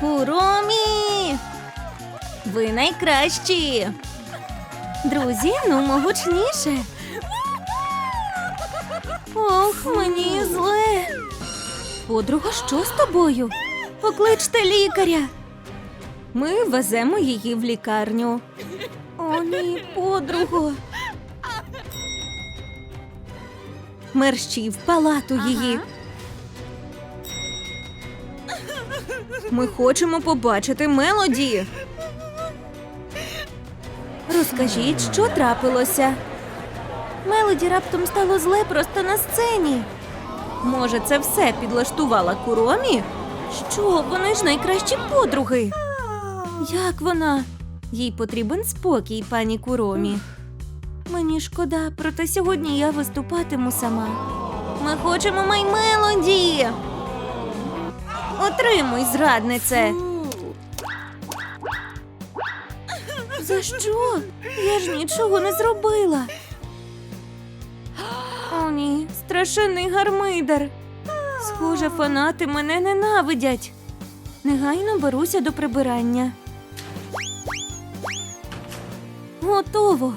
Куромі! Ви найкращі! Друзі, ну могучніше. Ох, мені зле. Подруга, що з тобою? Покличте лікаря. Ми веземо її в лікарню. О, ні, подруго. Мерщій в палату її. Ми хочемо побачити Мелоді. Розкажіть, що трапилося. Мелоді раптом стало зле просто на сцені. Може, це все підлаштувала Куромі? Що, вони ж найкращі подруги. Як вона? Їй потрібен спокій, пані Куромі. Мені шкода, проте сьогодні я виступатиму сама. Ми хочемо май Мелоді. Отримуй, зраднице. За що? Я ж нічого не зробила. О, ні, страшенний гармидар. Схоже, фанати мене ненавидять. Негайно беруся до прибирання. Готово.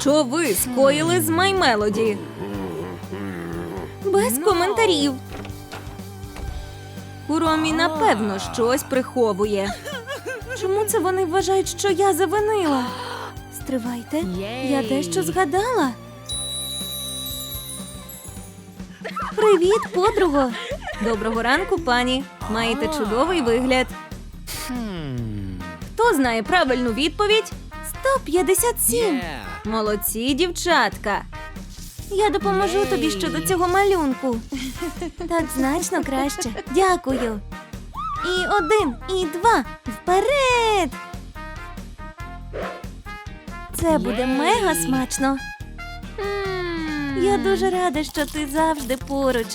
Що ви скоїли з Маймелоді? Без коментарів. Куромі, напевно, щось приховує. Чому це вони вважають, що я завинила? Стривайте, я дещо згадала. Привіт, подруго! Доброго ранку, пані. Маєте чудовий вигляд. Хто знає правильну відповідь? 157. Молодці, дівчатка. Я допоможу тобі щодо цього малюнку. Так значно краще. Дякую. І один, і два. Вперед! Це буде мега смачно. Я дуже рада, що ти завжди поруч.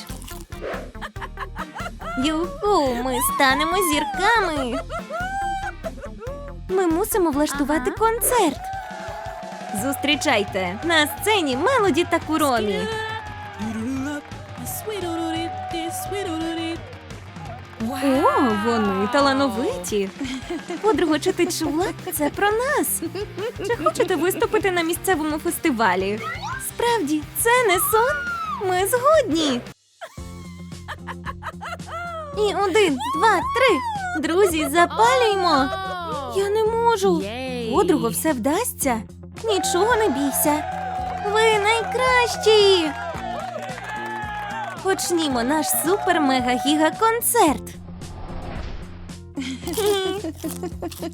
Юху, ми станемо зірками. Ми мусимо влаштувати концерт. Зустрічайте на сцені Мелоді та Куромі. О, вони талановиті. Подруго, чи ти чула? Це про нас. Чи хочете виступити на місцевому фестивалі? Справді, це не сон. Ми згодні. І один, два, три. Друзі, запалюймо. Я не можу. Подруго, все вдасться. Нічого не бійся. Ви найкращі. Почнімо наш супер-мега-гіга-концерт.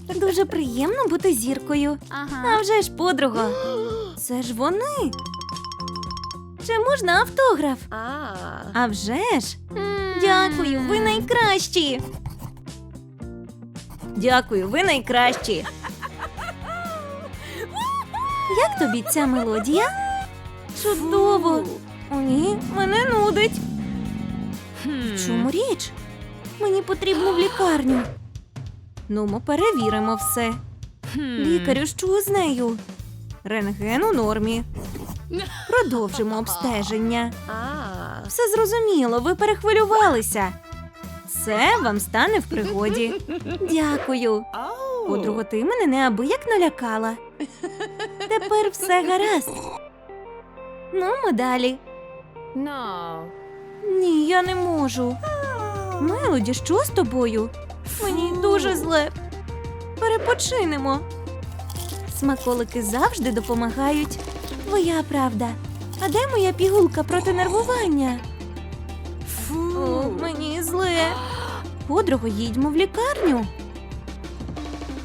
Дуже приємно бути зіркою. А вже ж, подруга. Це ж вони. Чи можна автограф? А вже ж. Дякую, ви найкращі. Дякую, ви найкращі. Як тобі ця мелодія? Чудово. О, ні, мене нудить. В чому річ? Мені потрібно в лікарню. Ну, ми перевіримо все. Лікарю, що з нею? Рентген у нормі. Продовжимо обстеження. Все зрозуміло, ви перехвилювалися. Все вам стане в пригоді. Дякую. Подруго, ти мене неабияк налякала. Тепер все гаразд. Ну, ми далі. No. Ні, я не можу. Мелоді, що з тобою? Мені дуже зле. Перепочинемо. Смаколики завжди допомагають. Твоя правда. А де моя пігулка проти нервування? О, мені зле. Подруго, їдьмо в лікарню.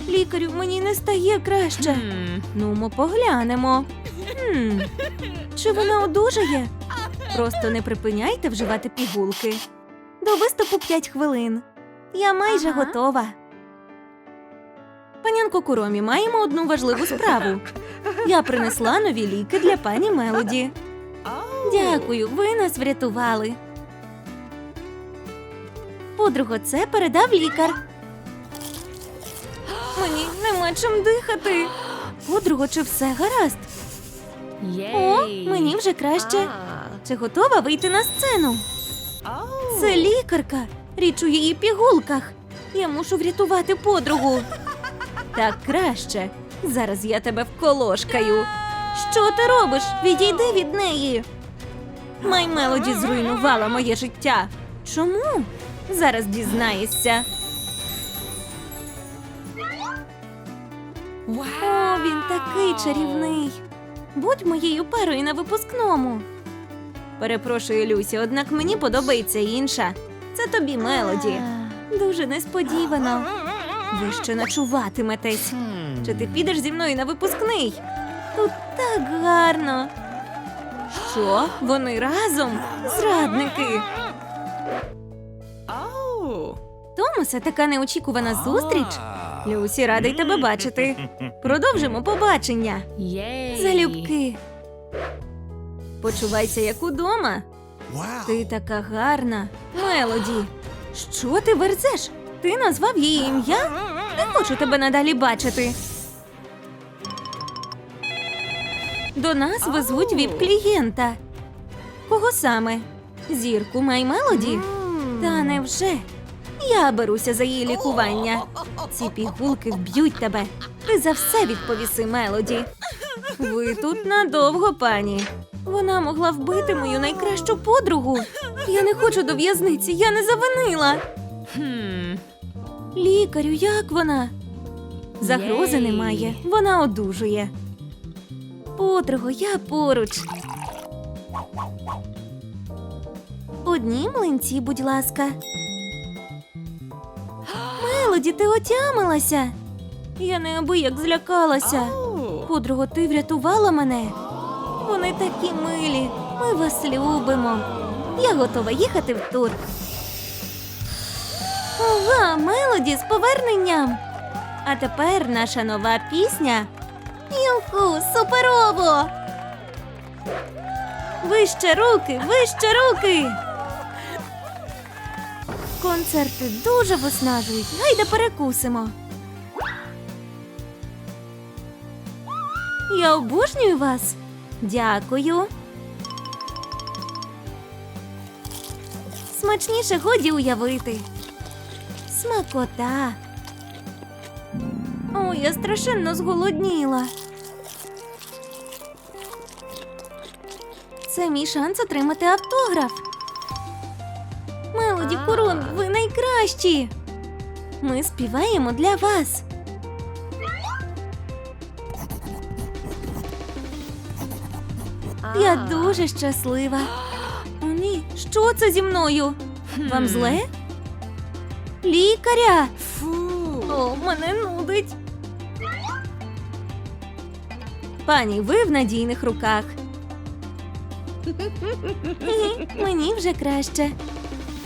Лікарю, мені не стає краще. Ну, ми поглянемо. Хм. Чи вона одужає? Просто не припиняйте вживати пігулки. До виступу 5 хвилин. Я майже Ага. готова. Панянко Куромі, маємо одну важливу справу. Я принесла нові ліки для пані Мелоді. Дякую, ви нас врятували. Подруго, це передав лікар. Мені нема чим дихати. Подруго, чи все гаразд? О, мені вже краще. Чи готова вийти на сцену? Це лікарка. Річ у її пігулках. Я мушу врятувати подругу. Так краще. Зараз я тебе вколошкаю. Що ти робиш? Відійди від неї. Май Мелоді зруйнувала моє життя. Чому? Зараз дізнаєшся. О, він такий чарівний. Будь моєю парою на випускному. Перепрошую, Люсі, однак мені подобається інша. Це тобі Мелоді. Дуже несподівано. Ви ще ночуватиметесь. Чи ти підеш зі мною на випускний? Тут так гарно. Що? Вони разом? Зрадники. Томасе, така неочікувана зустріч. Люсі, радий тебе бачити. Продовжимо побачення. Залюбки. Почувайся як удома. Ти така гарна. Мелоді. Що ти верзеш? Ти назвав її ім'я? Не хочу тебе надалі бачити. До нас везуть віп-клієнта. Кого саме? Зірку Май Мелоді? Та невже? Я беруся за її лікування. Ці пігулки вб'ють тебе. Ти за все відповіси Мелоді. Ви тут надовго, пані. Вона могла вбити мою найкращу подругу. Я не хочу до в'язниці, я не завинила. Хм. Лікарю, як вона? Загрози Єй. немає, вона одужує. Подруго, я поруч. Одні млинці, будь ласка. Мелоді, ти отямилася. Я неабияк злякалася. Подруго, ти врятувала мене. Вони такі милі. Ми вас любимо. Я готова їхати в тур. Ова, Мелоді з поверненням. А тепер наша нова пісня. Юху, суперово! Вище руки, вище руки. Концерти дуже виснажують. Гайда перекусимо. Я обожнюю вас. Дякую. Смачніше годі уявити. Смакота. О, я страшенно зголодніла. Це мій шанс отримати автограф. Мелоді А. Найкращі. Ми співаємо для вас. Я дуже щаслива. О, ні, що це зі мною? Вам зле? Лікаря! Фу. О, мене нудить. Пані, ви в надійних руках. Мені вже краще.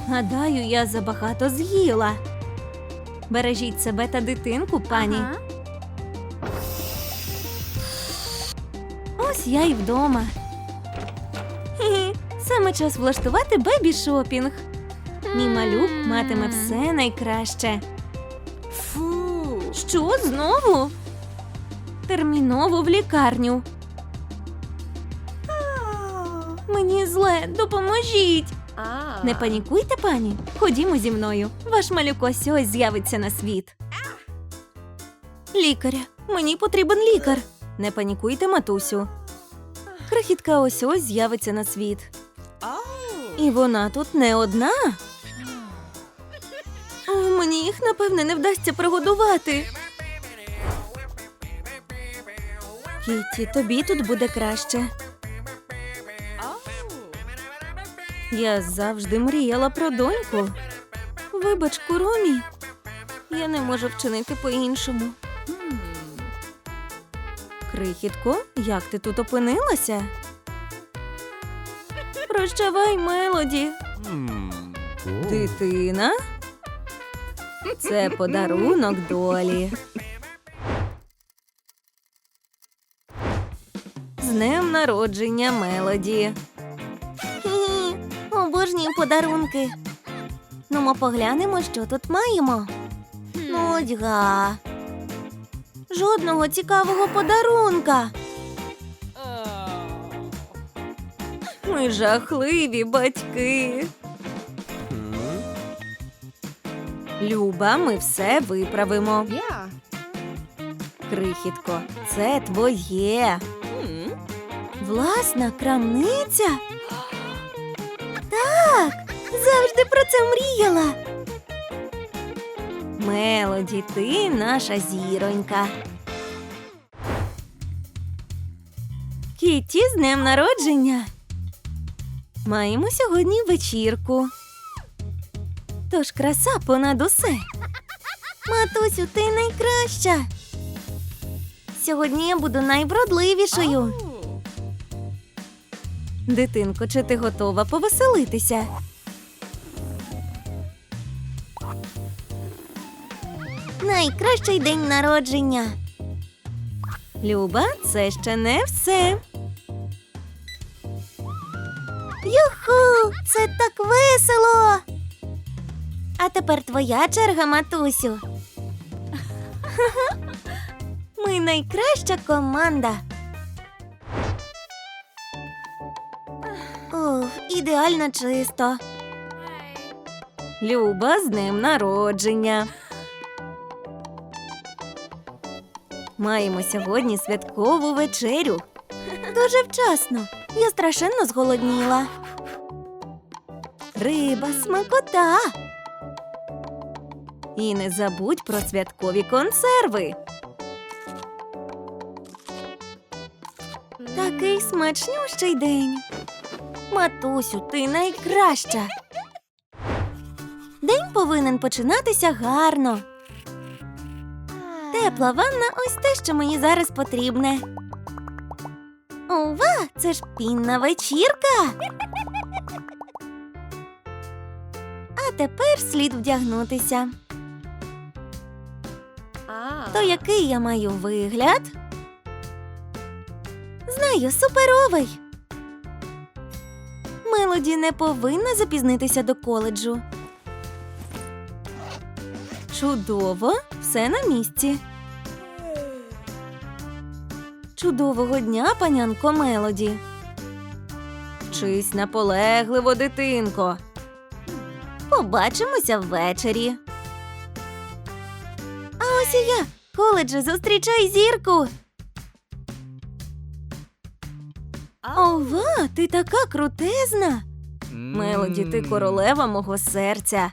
Гадаю, я забагато з'їла. Бережіть себе та дитинку, пані. Ага. Ось я і вдома. Саме час влаштувати бебі шопінг. Мій малюк матиме все найкраще. Фу. Що знову? Терміново в лікарню. Мені зле, допоможіть. А. Не панікуйте, пані. Ходімо зі мною. Ваш малюк ось ось з'явиться на світ. Лікаря, мені потрібен лікар. Не панікуйте, матусю. Крихітка ось ось з'явиться на світ. І вона тут не одна. Мені їх, напевне, не вдасться прогодувати. Кіті, тобі тут буде краще. Я завжди мріяла про доньку. Вибач, Куромі. Я не можу вчинити по-іншому. Крихітко, як ти тут опинилася? Прощавай, Мелоді. Дитина? Це подарунок долі. З днем народження Мелоді. Обожнюю подарунки. Ну, ми поглянемо, що тут маємо. Нудьга. Жодного цікавого подарунка. Ми жахливі батьки. Люба, ми все виправимо. Крихітко, це твоє. Власна крамниця? Так, завжди про це мріяла. Мелоді, ти наша зіронька. Кіті з днем народження. Маємо сьогодні вечірку. Тож краса понад усе. Матусю, ти найкраща. Сьогодні я буду найвродливішою. Дитинко, чи ти готова повеселитися? Найкращий день народження. Люба, це ще не все. Юху! Це так весело. А тепер твоя черга, матусю. Ми найкраща команда. Ідеально чисто. Люба з днем народження. Маємо сьогодні святкову вечерю. Дуже вчасно. Я страшенно зголодніла. Риба, смакота. І не забудь про святкові консерви. Такий смачнющий день. Матусю, ти найкраща. День повинен починатися гарно. Тепла ванна ось те, що мені зараз потрібне. Ова, це ж пінна вечірка. А тепер слід вдягнутися. То який я маю вигляд? Знаю, суперовий. Мелоді не повинна запізнитися до коледжу. Чудово, все на місці. Чудового дня, панянко Мелоді. Вчись наполегливо, дитинко. Побачимося ввечері. А ось і я. Коледже, зустрічай зірку. Ова, ти така крутезна. Мелоді, ти королева мого серця.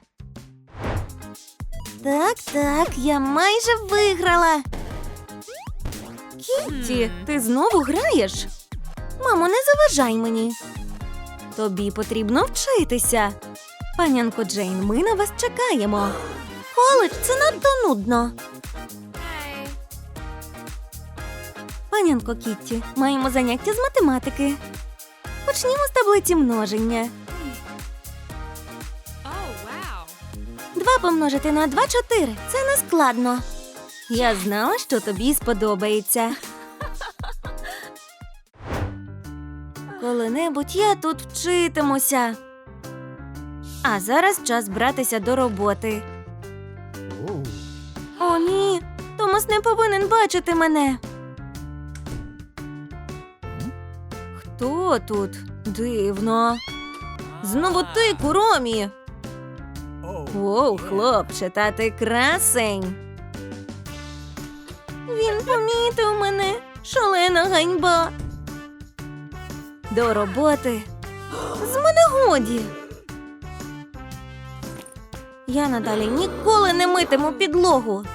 Так, так, я майже виграла. Кітті, ти знову граєш? Мамо, не заважай мені. Тобі потрібно вчитися. Панянко Джейн, ми на вас чекаємо. Коледж це надто нудно. Панянко Кітті, маємо заняття з математики. Почнімо з таблиці множення. Oh. 2 помножити на 2 – 4. Це не складно. Я знала, що тобі сподобається. Коли-небудь я тут вчитимуся. А зараз час братися до роботи. О, ні. Томас не повинен бачити мене. Хто тут? Дивно. Знову ти, Куромі. Воу, хлопче, та ти красень. Він помітив мене. Шалена ганьба. До роботи. З мене годі. Я надалі ніколи не митиму підлогу.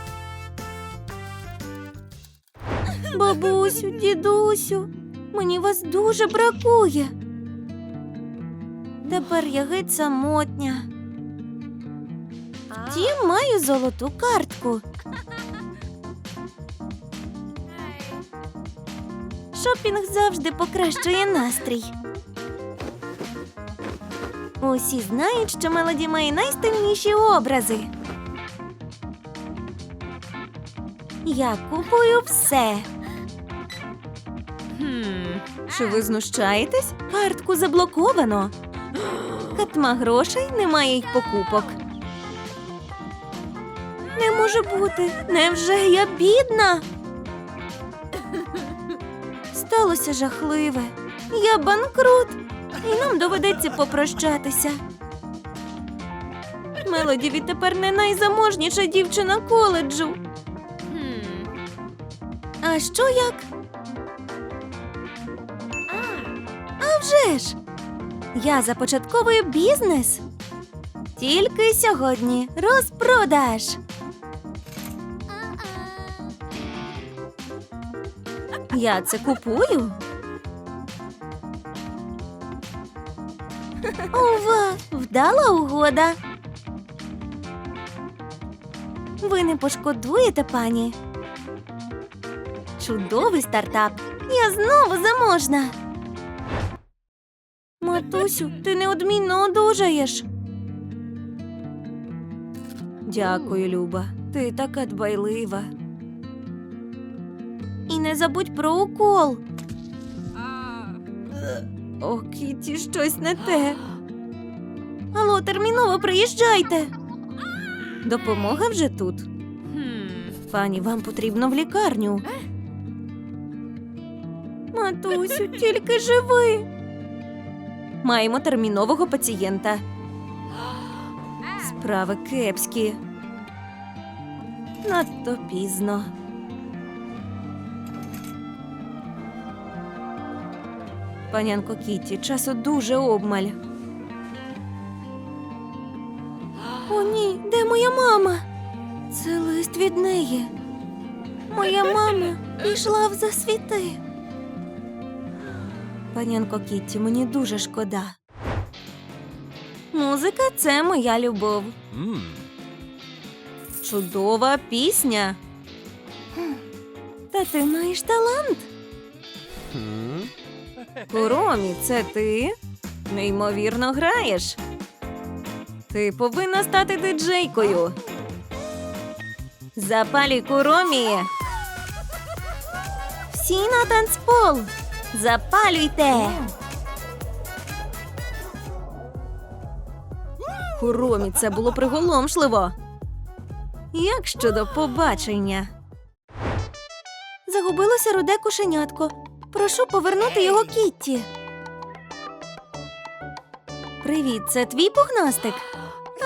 Бабусю, дідусю, мені вас дуже бракує. Тепер я геть самотня. Втім, маю золоту картку. Шопінг завжди покращує настрій. Усі знають, що Мелоді має найстильніші образи. Я купую все. Чи ви знущаєтесь? Картку заблоковано. Катма грошей немає й покупок. Не може бути. Невже я бідна? Сталося жахливе. Я банкрут, і нам доведеться попрощатися. Мелоді відтепер не найзаможніша дівчина коледжу. А що як? Вже ж! Я започатковую бізнес. Тільки сьогодні розпродаж. Я це купую. Ова, вдала угода. Ви не пошкодуєте, пані. Чудовий стартап. Я знову заможна. Матусю, ти неодмінно одужаєш. Дякую, Люба. Ти така дбайлива. І не забудь про укол. О, Кіті, щось не те. Алло, терміново приїжджайте. Допомога вже тут. Пані, вам потрібно в лікарню. Матусю, тільки живи. Маємо термінового пацієнта. Справи кепські. Надто пізно. Панянко Кітті, часу дуже обмаль. О, ні, де моя мама? Це лист від неї. Моя мама пішла в засвіти. Панянко Кітті, мені дуже шкода. Музика це моя любов. Mm. Чудова пісня. Та ти маєш талант. Hmm. Куромі, це ти? Неймовірно граєш. Ти повинна стати диджейкою. Запалюй куромі. Всі на танцпол. Запалюйте. Куромі, це було приголомшливо. Як щодо побачення? Загубилося руде кошенятко. Прошу повернути його Кітті. Привіт, це твій пухнастик?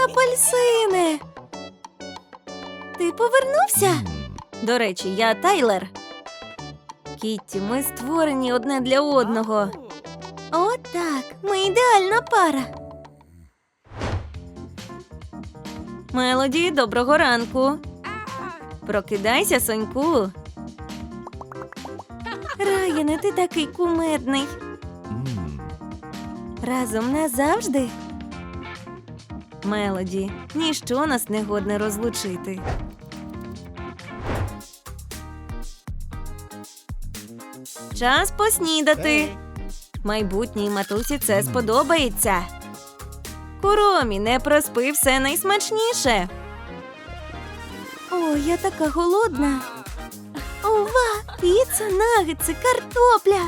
Апельсини. Ти повернувся? До речі, я Тайлер. Кітті, ми створені одне для одного. О, так, ми ідеальна пара. Мелоді, доброго ранку. Прокидайся, соньку. Раяне, ти такий кумедний. Разом назавжди. Мелоді, ніщо нас не годне розлучити. Час поснідати. Майбутній матусі це сподобається. Куромі, не проспи все найсмачніше. О, я така голодна. Ова, піца, нагетси, картопля.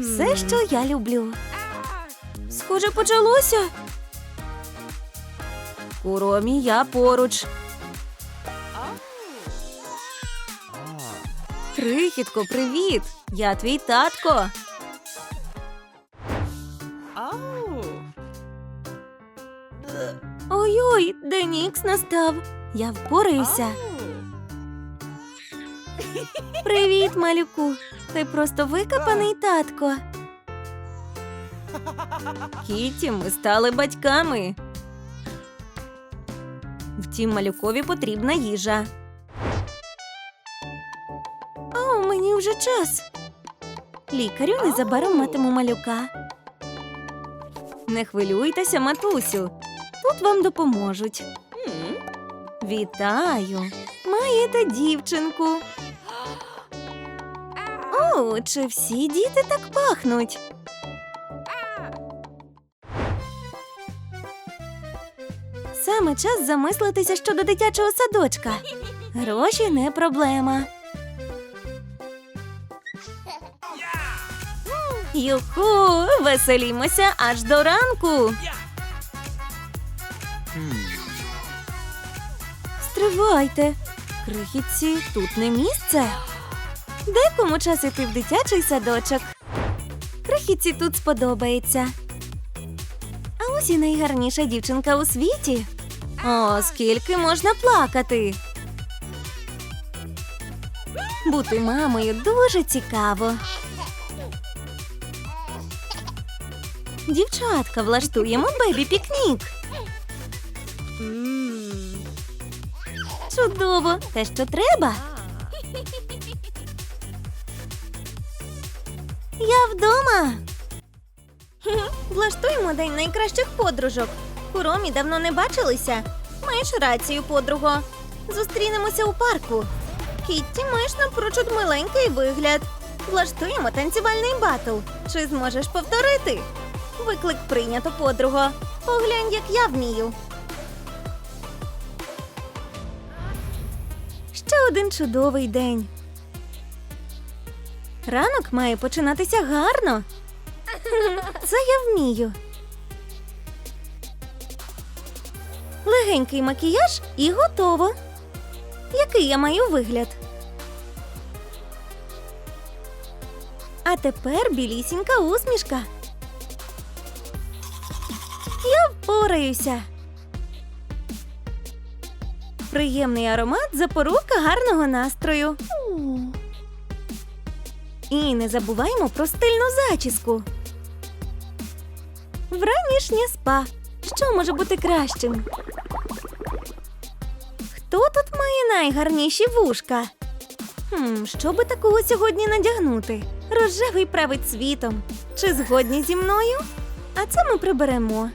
Все, що я люблю. Схоже, почалося. Куромі, я поруч. Крихітко, привіт! Я твій татко. Ой-ой, день ікс настав. Я впораюся. Привіт, малюку. Ти просто викопаний татко. Кіті, ми стали батьками. Втім, малюкові потрібна їжа. Вже час. Лікарю незабаром матиму малюка. Не хвилюйтеся, матусю. Тут вам допоможуть. Вітаю! Маєте дівчинку. О, чи всі діти так пахнуть? Саме час замислитися щодо дитячого садочка. Гроші не проблема. Юху, веселімося аж до ранку. Стривайте. Крихітці, тут не місце. Декому час іти в дитячий садочок. Крихітці тут сподобається. А Сузі найгарніша дівчинка у світі. О, скільки можна плакати. Бути мамою дуже цікаво. Дівчатка, влаштуємо бебі-пікнік. Чудово, те, що треба. Я вдома. Влаштуємо день найкращих подружок. Куромі давно не бачилися. Маєш рацію, подруго. Зустрінемося у парку. Кітті, маєш напрочуд миленький вигляд. Влаштуємо танцювальний батл. Чи зможеш повторити? Виклик прийнято, подруго. Поглянь, як я вмію. Ще один чудовий день. Ранок має починатися гарно. Це я вмію. Легенький макіяж і готово. Який я маю вигляд? А тепер білісінька усмішка. Впораюся. Приємний аромат запорука гарного настрою. І не забуваємо про стильну зачіску. Вранішнє спа. Що може бути кращим? Хто тут має найгарніші вушка? Хм, що би такого сьогодні надягнути? Рожевий править світом. Чи згодні зі мною? А це ми приберемо.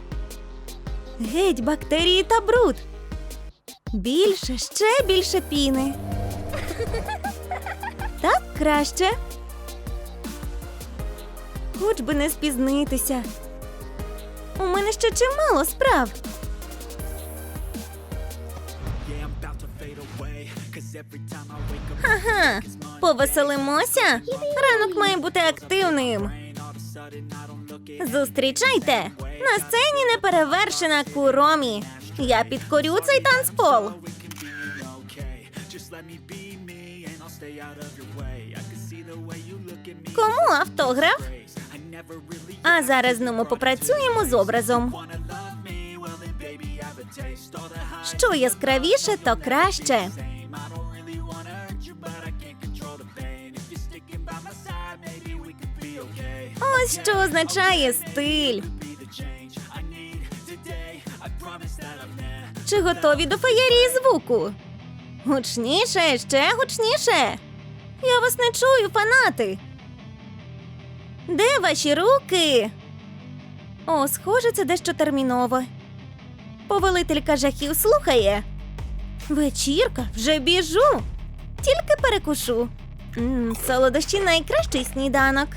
Геть бактерії та бруд. Більше, ще більше піни. Так краще. Хоч би не спізнитися. У мене ще чимало справ. Ага, повеселимося. Ранок має бути активним. Зустрічайте! На сцені неперевершена Куромі. Я підкорю цей танцпол. Кому автограф? А зараз ну ми попрацюємо з образом. Що яскравіше, то краще. Ось що означає стиль. Чи готові до феєрії звуку? Гучніше, ще гучніше. Я вас не чую, фанати. Де ваші руки? О, схоже, це дещо терміново. Повелителька жахів слухає. Вечірка, вже біжу. Тільки перекушу. Мм, солодощі найкращий сніданок.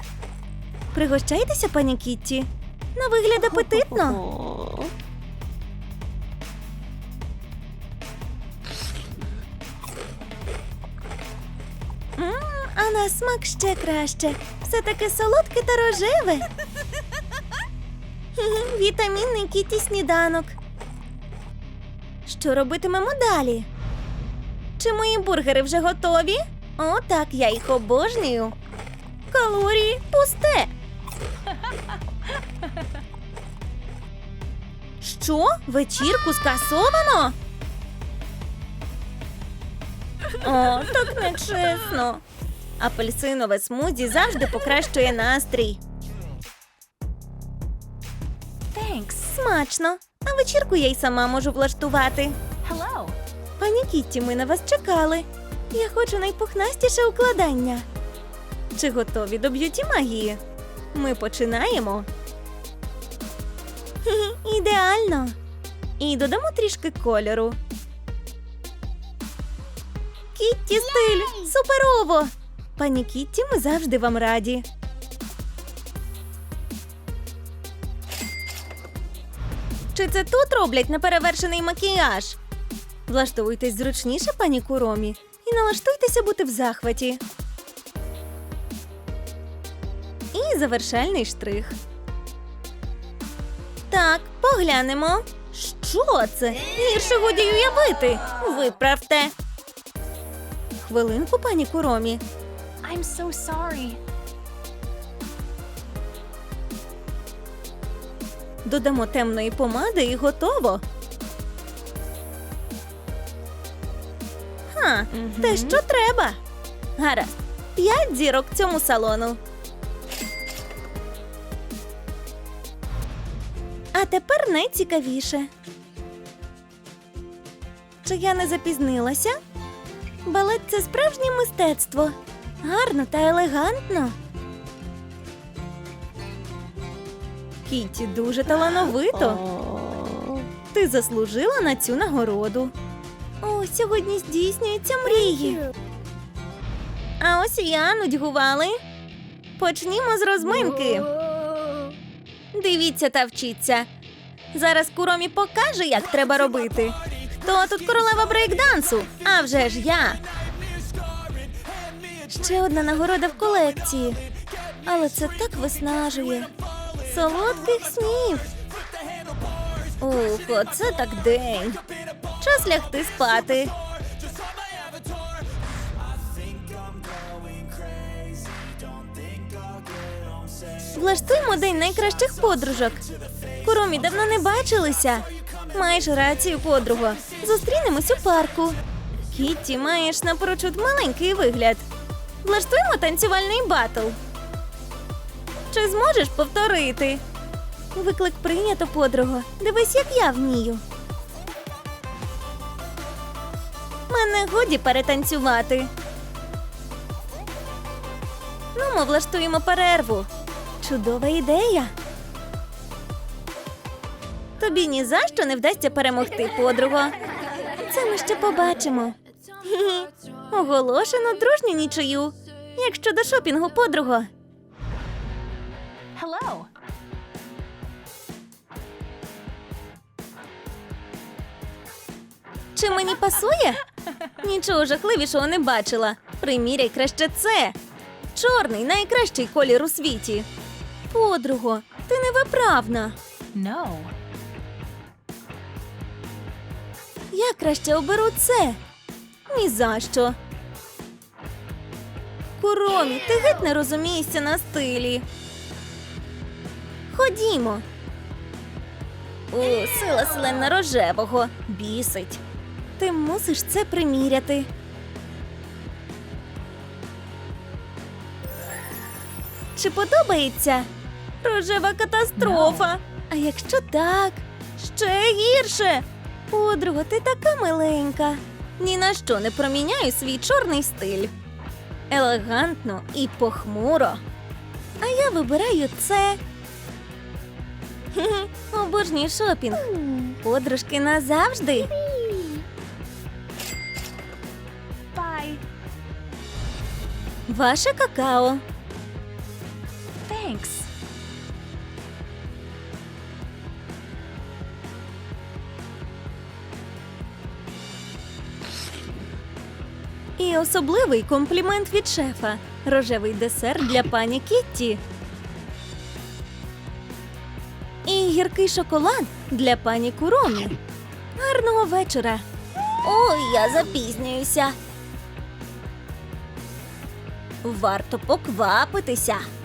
Пригощайтеся, пані Кітті. На вигляд апетитно. М, а на смак ще краще. Все таке солодке та рожеве. Вітамінний кіті сніданок. Що робитимемо далі? Чи мої бургери вже готові? О, так, я їх обожнюю. Калорії пусте. Що? Вечірку скасовано? О, так нечесно. Апельсинове смузі завжди покращує настрій. Thanks. Смачно. А вечірку я й сама можу влаштувати. Hello. Пані Кітті, ми на вас чекали. Я хочу найпухнастіше укладання. Чи готові до б'юті магії? Ми починаємо. Ідеально. І додамо трішки кольору. Кітті стиль! Суперово! Пані Кітті, ми завжди вам раді. Чи це тут роблять неперевершений макіяж? Влаштовуйтесь зручніше, пані Куромі, і налаштуйтеся бути в захваті. І завершальний штрих. Так, поглянемо. Що це? Гірше годі уявити. Виправте. Хвилинку, пані Куромі. I'm so sorry. Додамо темної помади і готово. Ха, те, що треба. Гаразд, п'ять зірок цьому салону. А тепер найцікавіше. Чи я не запізнилася? Балет це справжнє мистецтво. Гарно та елегантно. Кіті дуже талановито. Ти заслужила на цю нагороду. О, сьогодні здійснюються мрії. А ось і я нудьгували. Почнімо з розминки. Дивіться та вчіться. Зараз Куромі покаже, як треба робити. Хто тут королева брейкдансу? А вже ж я. Ще одна нагорода в колекції. Але це так виснажує. Солодких снів. Ух, оце так день. Час лягти спати. Влаштуємо день найкращих подружок. Куромі давно не бачилися. Маєш рацію, подруго. Зустрінемось у парку. Кітті, маєш напрочуд маленький вигляд. Влаштуємо танцювальний батл. Чи зможеш повторити? Виклик прийнято, подруго. Дивись, як я вмію. Мене годі перетанцювати. Ну, ми влаштуємо перерву. Чудова ідея. Тобі ні за що не вдасться перемогти, подруго. Це ми ще побачимо. Оголошено дружню нічию. Як щодо шопінгу, подруго. Hello. Чи мені пасує? Нічого жахливішого не бачила. Приміряй краще це. Чорний найкращий колір у світі. Подруго, ти невиправна. No. Я краще оберу це. Ні за що. Куромі, ти геть не розумієшся на стилі. Ходімо. О, сила селена рожевого. Бісить. Ти мусиш це приміряти. Чи подобається? Рожева катастрофа. А якщо так, ще гірше. Подруга, ти така миленька. Ні на що не проміняю свій чорний стиль. Елегантно і похмуро. А я вибираю це. Обожнюю шопінг. Подружки назавжди. Bye. Ваше какао. Thanks. І особливий комплімент від шефа. Рожевий десерт для пані Кітті. І гіркий шоколад для пані Куромі. Гарного вечора. Ой, я запізнююся. Варто поквапитися.